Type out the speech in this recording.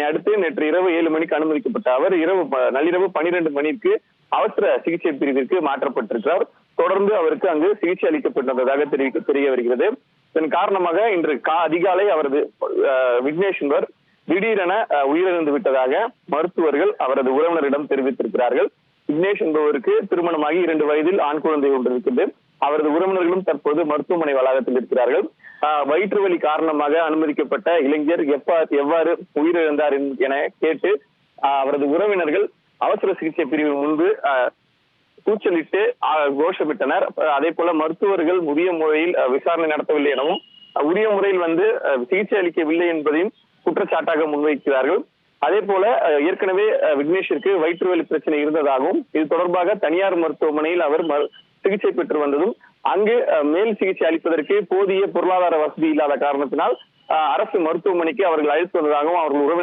இதனை அடுத்து நேற்று இரவு ஏழு மணிக்கு அனுமதிக்கப்பட்ட அவர் இரவு நள்ளிரவு பனிரெண்டு மணிக்கு அவசர சிகிச்சை பிரிவிற்கு மாற்றப்பட்டிருக்கிறார். தொடர்ந்து அவருக்கு அங்கு சிகிச்சை அளிக்கப்பட்டிருந்ததாக தெரிவிக்க தெரிய வருகிறது. இதன் காரணமாக இன்று கா அதிகாலை அவரது அஹ், விக்னேஷ் என்பவர் திடீரென உயிரிழந்து விட்டதாக மருத்துவர்கள் அவரது உறவினரிடம் தெரிவித்திருக்கிறார்கள். விக்னேஷ் என்பவருக்கு திருமணமாகி இரண்டு வயதில் ஆண் குழந்தை ஒன்று இருக்கிறது அவரது உறவினர்களும் தற்போது மருத்துவமனை வளாகத்தில் இருக்கிறார்கள். வயிற்று வலி காரணமாக அனுமதிக்கப்பட்ட இளைஞர் எப்ப எவ்வாறு உயிரிழந்தார் என கேட்டு அவரது உறவினர்கள் அவசர சிகிச்சை பிரிவு முன்பு ஆஹ் கூச்சலிட்டு கோஷமிட்டனர். அதே போல மருத்துவர்கள் உரிய முறையில் விசாரணை நடத்தவில்லை எனவும் உரிய முறையில் வந்து சிகிச்சை அளிக்கவில்லை என்பதையும் குற்றச்சாட்டாக முன்வைக்கிறார்கள். அதே போல ஏற்கனவே விக்னேஷிற்கு வயிற்றுவலி பிரச்சனை இருந்ததாகவும் இது தொடர்பாக தனியார் மருத்துவமனையில் அவர் சிகிச்சை பெற்று வந்ததும் அங்கு மேல் சிகிச்சை அளிப்பதற்கு போதிய பொருளாதார வசதி இல்லாத காரணத்தினால் அஹ், அரசு மருத்துவமனைக்கு அவர்கள் அழைத்து வந்ததாகவும் அவர்கள் உறவு